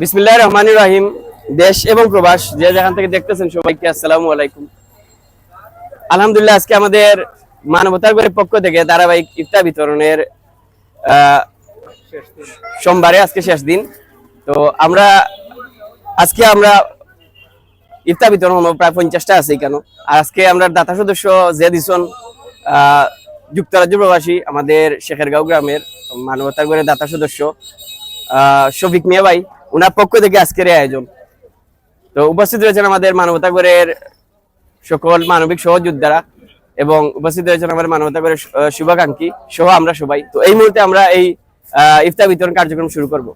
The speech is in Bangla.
বিসমিল্লাহ রহমান রাহিম। দেশ এবং প্রবাস যে যেখান থেকে দেখতেছেন সবাইকে আসসালামু আলাইকুম। আলহামদুলিল্লাহ আজকে আমাদের মানবতার গড়ের পক্ষ থেকে ধারাবাহিক ইফতার বিতরণের সোমবারে আজকে শেষ দিন। তো আমরা আজকে আমরা ইফতার বিতরণ প্রায় পঞ্চাশটা আছে কেন আর আজকে আমরা দাতা সদস্য জেদ ইসন আহ, যুক্তরাজ্য প্রবাসী আমাদের শেখেরগাঁও গ্রামের মানবতার গড়ের দাতা সদস্য শফিক মিয়া ভাই। ওনার পক্ষ থেকে আজকের আয়োজন। তো উপস্থিত রয়েছেন আমাদের মানবতা গড়ের সকল মানবিক সহযোদ্ধারা এবং উপস্থিত রয়েছেন আমাদের মানবতা গড়ের শুভাকাঙ্ক্ষী, সহ আমরা সবাই। তো এই মুহূর্তে আমরা এই ইফতার বিতরণ কার্যক্রম শুরু করব।